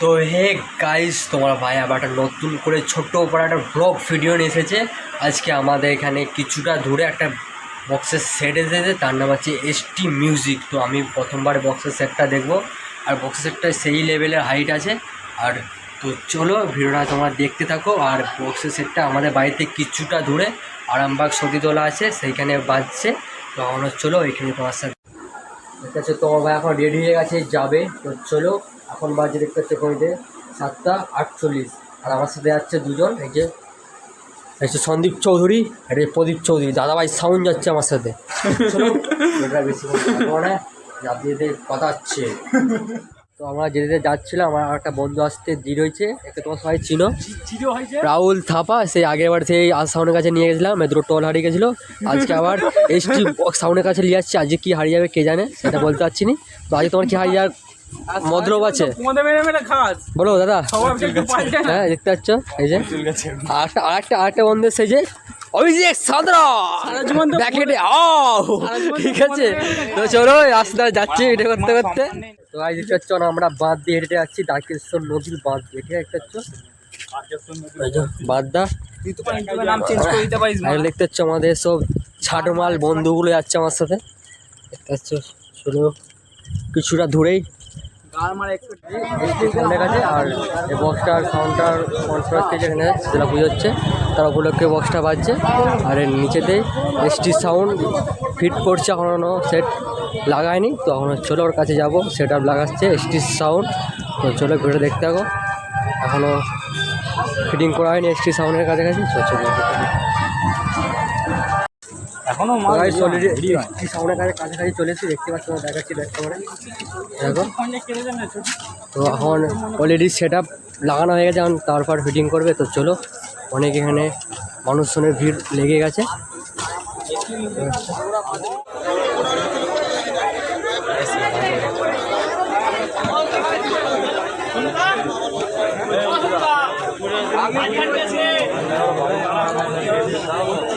তো hey guys তোমার ভাই আবার একটা নতুন করে ছোট্ট করে একটা ব্লগ ভিডিও নিয়ে এসেছে। আজকে আমাদের এখানে কিছুটা দূরে একটা বক্সের সেট এসেছে, তার নাম হচ্ছে এসটি মিউজিক তো আমি প্রথমবার বক্সের সেটটা দেখব। আর বক্সের সেটটা সেই লেভেলের হাইট আছে। আর তো চলো ভিডিওটা তোমরা দেখতে থাকো। আর বক্সের সেটটা আমাদের বাড়িতে কিছুটা দূরে আরামবাগ সতীতলা আছে, সেইখানে বাজছে। তো আমরা চলো এখানে তোমার সাথে ঠিক আছে তোমার ভাই এখন রেডি হয়ে গেছে, যাবে। তো চলো এখন বাজে দেখতে হচ্ছে ঘড়িতে সাতটা আটচল্লিশ। আর আমার সাথে যাচ্ছে দুজন এই যে এই যে সন্দীপ চৌধুরী আর এই প্রদীপ চৌধুরী। দাদাভাই সাউন্ড যাচ্ছে আমার সাথে। চলো এটা বেশি না যাতে কথা হচ্ছে। তো আমরা যেতে যাচ্ছিলাম আমার একটা বন্ধু আসতে দেরি হয়েছে একে তোমার সবাই চিনো। রাহুল থাপা সেই আগের বার সেই আজ সাউনের কাছে নিয়ে গেছিলাম দুটো টল হারিয়ে গেছিল। আজকে আবার এসটি সাউনের কাছে নিয়ে যাচ্ছি আজকে কী হারিয়ে যাবে কে জানে সেটা বলতে পারছি নি। তো আজকে তোমার কী হারিয়ে যাওয়ার আছে। তোমাদের মেরে মেরে খাস। বলো দাদা। হ্যাঁ দেখতে পাচ্ছ? এই যে। আরেকটা আরেকটা আরেকটা বন্ধু সেই যে অভিষেক সাদরা ব্যাকেটে ঠিক আছে। তো চলো রাস্তা যাচ্ছি এটা করতে করতে। তো আজ দেখতে পাচ্ছ আমরা বাঁধ দিয়ে হেঁটে যাচ্ছি দ্বারকেশ্বর নদীর বাঁধ দিয়ে ঠিক আছে দেখতে পাচ্ছ? এই যে বাঁধটা। তুই তো ইউটিউবে নাম চেঞ্জ করে দিতে পারিস আর দেখতে পাচ্ছ আমাদের সব ছাটমাল বন্ধুগুলো যাচ্ছে আমার সাথে। দেখতে পাচ্ছ শুধু কিছুটা দূরেই। আর এই বক্সটার সাউন্ডটার হচ্ছে যেখানে সেটা বুঝাচ্ছে, তার উপলক্ষে বক্সটা বাজছে। আর এর নিচেতেই এসটি সাউন্ড ফিট করছে এখনও সেট লাগায়নি, তো এখন চলো ওর কাছে যাব সেট আপ লাগাচ্ছে এসটি সাউন্ড তো চলো ঘুরে দেখতে থাকো। এখনও ফিটিং করা হয়নি এসটি সাউন্ডের কাছাকাছি চলো এখনও গাইস অলরেডি এসটি সাউন্ডের কাছে কাছাকাছি চলে এসেছি দেখতে পাচ্ছ আমার দেখাচ্ছি ব্যাক ক্যামেরা দেখো। তো এখন অলরেডি সেট আপ লাগানো হয়ে গেছে এখন তারপর ফিটিং করবে। তো চলো অনেক এখানে মানুষজনের ভিড় লেগে গেছে। গাইস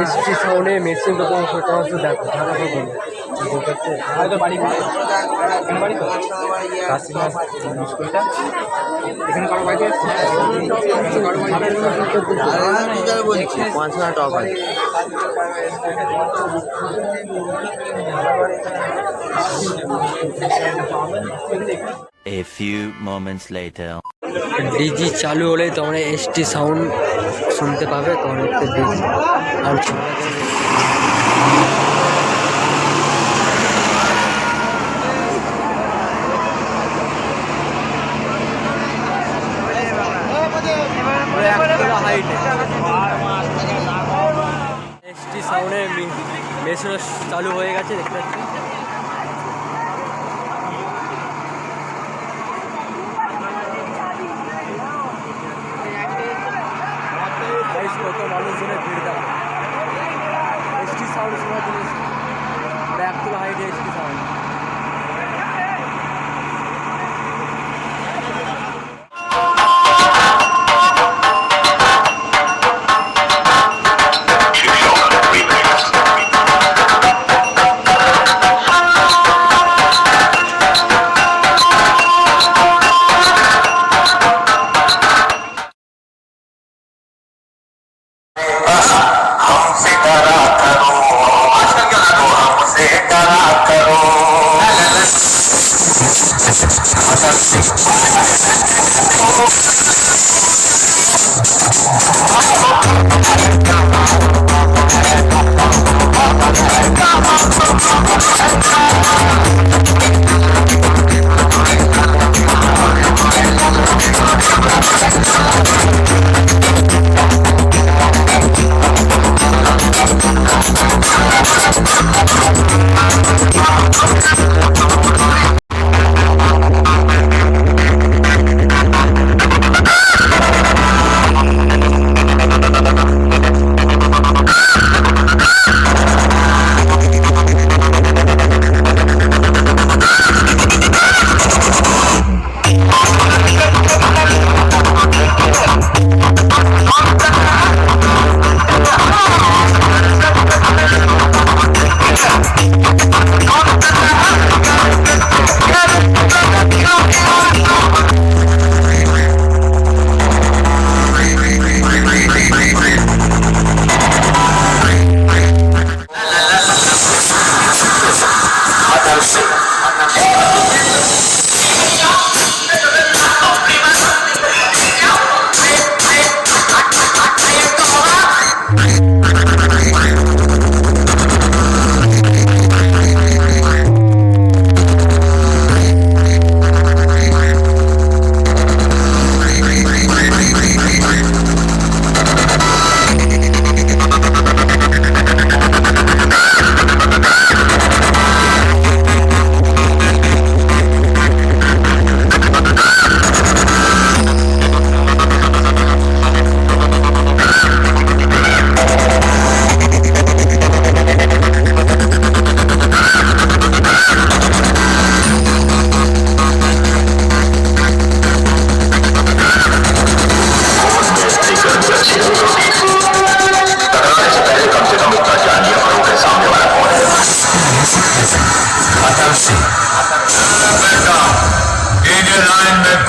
এসটি সাউন্ডে মেশিন কত ছোটো অংশ দেখো ধারা দেখো বাড়ি পাঁচ হাজার টাকা A few moments later. ডিজি চালু হলে তোমরা এসটি সাউন্ড শুনতে পাবে তোমরা একটু ডিজি আর এসটি সাউন্ডের মেশিনও চালু হয়ে গেছে দেখতে পাচ্ছি Considerata no बेकरा करो मदद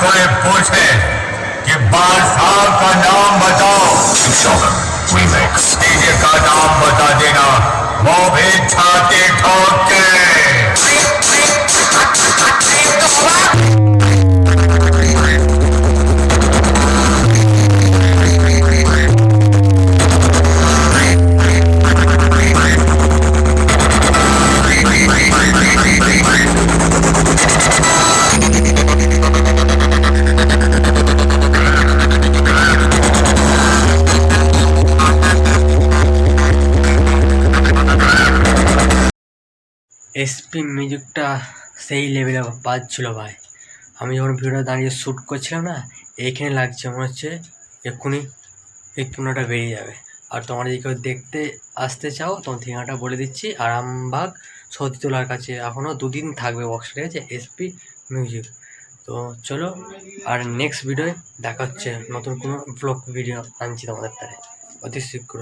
कोई पूछे कि बादशाह का नाम बताओ। डीजे का नाम बता देना। वो भी छाती ठोक के। এসপি মিউজিকটা সেই লেভেলে বাজছিল ভাই। আমি যখন ভিডিওটা দাঁড়িয়ে শ্যুট করছিলাম না, এইখানে লাগছে মনে হচ্ছে এক্ষুনি এই টুনাটা বেরিয়ে যাবে। আর তোমরা যদি কেউ দেখতে আসতে চাও, তোমার ঠিকানাটা বলে দিচ্ছি, আরামবাগ, সতীতলার কাছে। এখনও দুদিন থাকবে বক্সটা ঠিক আছে? এসপি মিউজিক তো চলো, আর নেক্সট ভিডিওয় দেখা হচ্ছে নতুন কোনো ব্লগ ভিডিও আনছি তোমাদের তারে অতি শীঘ্র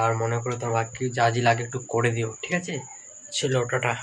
আর মনে করো তোমার বাকি যা যা লাগে একটু করে দিও, ঠিক আছে? ছিল টাটা